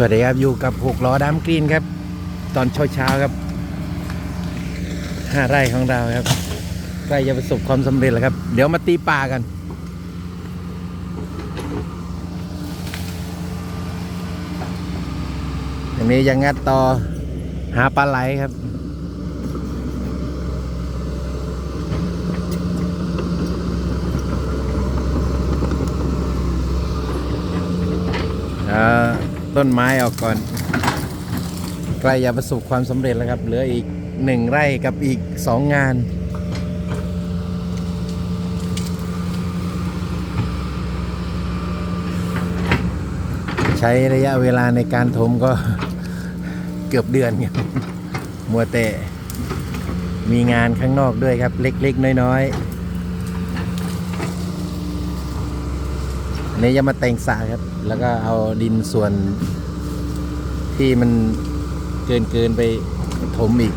สวัสดีครับ อยู่กับหกล้อดามกรีนครับ ตอนเช้าเช้าๆครับห้าไร่ของเราครับใกล้จะประสบความสำเร็จแล้วครับ เดี๋ยวมาตีปลากันอันนี้ยังงัดต่อหาปลาไหลครับเอา ต้นไม้ออกก่อนใกล้จะประสบความสำเร็จแล้วครับ เหลืออีกหนึ่งไร่กับอีกสองงาน ใช้ระยะเวลาในการถมก็เกือบเดือนครับมัวแต่มีงานข้างนอกด้วยครับ เล็ก ๆ น้อย ๆ นนี้จะมาแต่งสระครับ แล้วก็เอาดินส่วนที่มันเกินเกินไปถมอีก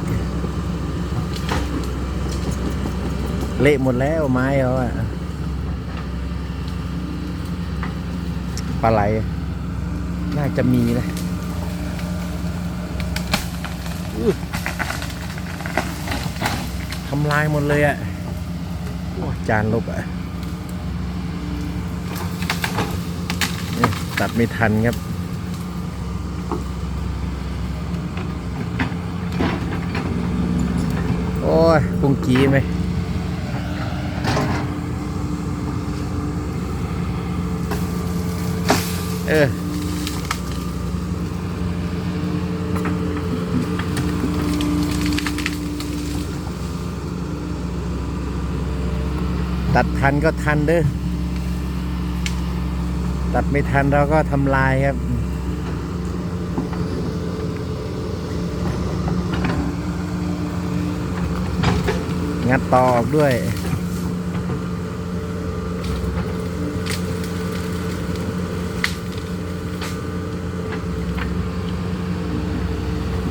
เละหมดแล้วไม้เขาอะปลาไหล น่าจะมีนะอุ๊ยทำลายหมดเลยอะโอ้จานลบอะ ตัดไม่ทันครับ โอ้ยพุงกี้ไหมเออตัดทันก็ทันเด้อ ตัดไม่ทันเราก็ทำลายครับ งัดต่อออกด้วย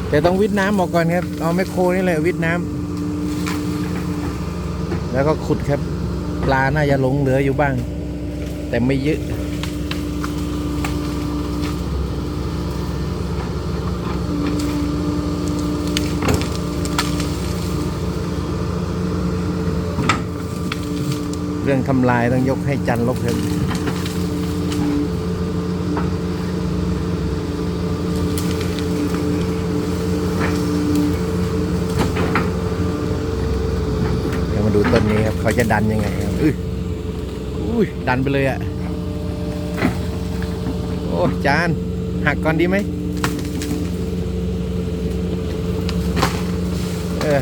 แต่ต้องวิทน้ำออกก่อนครับ เอาแมคโครนี่แหละวิทน้ำแล้วก็ขุดครับ ปลาน่าจะหลงเหลืออยู่บ้าง แต่ไม่เยอะ รื่องทำลายต้องยกให้จันลบครับเดี๋ยวมาดูต้นนี้ครับ เขาจะดันยังไงครับอุ้ยอุ้ยดันไปเลยอะ่ะ โอ้จานหักก่อนดีไหมเออ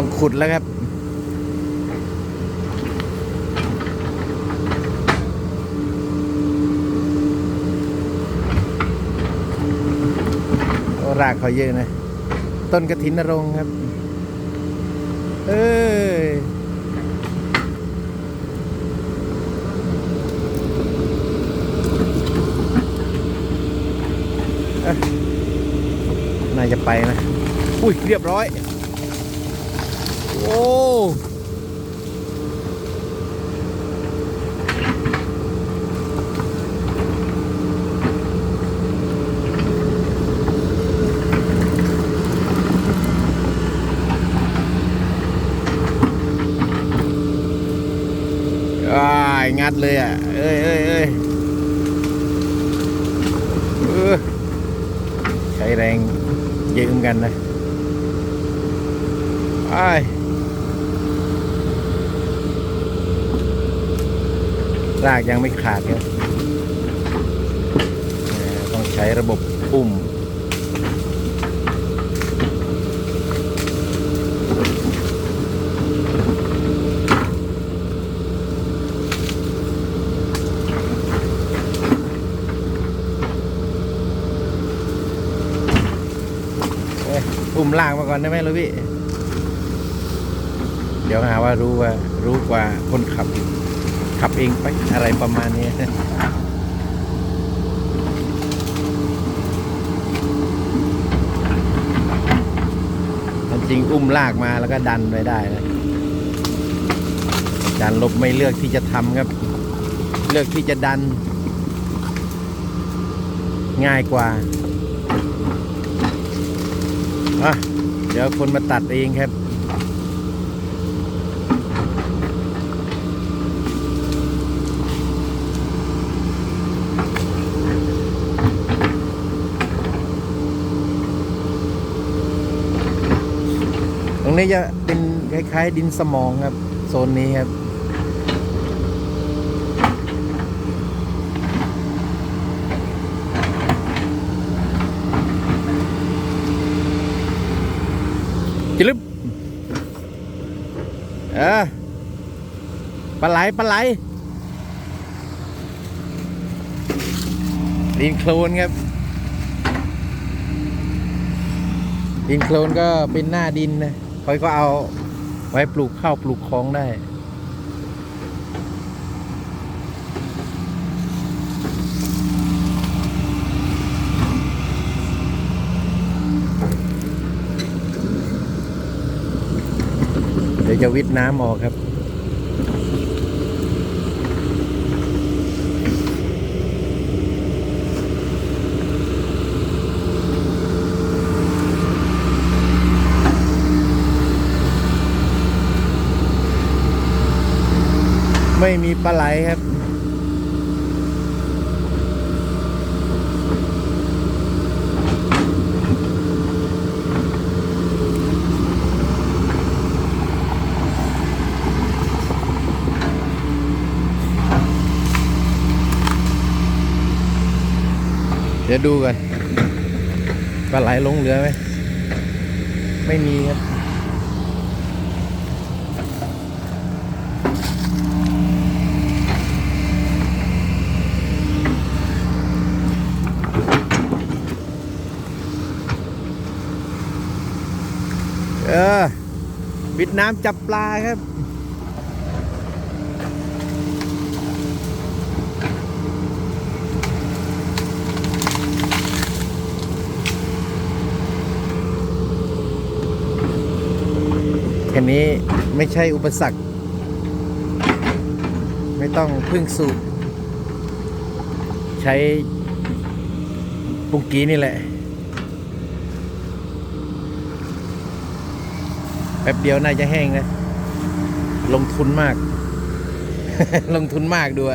ต้องขุดแล้วครับ รากเขาเยอะนะ ต้นกระถินนรงครับ เอ้ยเอ๊ะน่าจะไปนะ อุ้ย เรียบร้อย โอ้อ้ายงัดเลยอะเอ้ยเอ้ยเอ้ยเออใช้แรากยังไม่ขาดครับต้องใช้ระบบอุ้มอุ้มลากมาก่อนได้ไหมลูกพี่ เดี๋ยวหาว่ารู้ว่ารู้กว่าคนขับ ขับเองไปอะไรประมาณนี้จริงอุ้มลากมาแล้วก็ดันไปได้นะอาจารย์ลบไม่เลือกที่จะทำครับ เลือกที่จะดัน ง่ายกว่าอะเดี๋ยวคนมาตัดเองครับ นี้จะเป็นคล้ายๆดินสมองครับ โซนนี้ครับ จิลึบเออปลาไหลปลาไหลดินโคลนครับดินโคลนก็เป็นหน้าดินนะค อยก็เอาไว้ปลูกข้าวปลูกของได้ เดี๋ยวจะวิดน้ำออกครับ ไม่มีปลาไหลครับเดี๋ยวดูกันปลาไหลลงเหลือไหม ไม่มีครับ เออวิดน้ำจับปลาครับ แค่นี้ไม่ใช่อุปสรรค ไม่ต้องพึ่งสูบใช้ปุกกี้นี่แหละ แป๊บเดียวน่าจะแห้งนะ ลงทุนมาก ลงทุนมากด้วย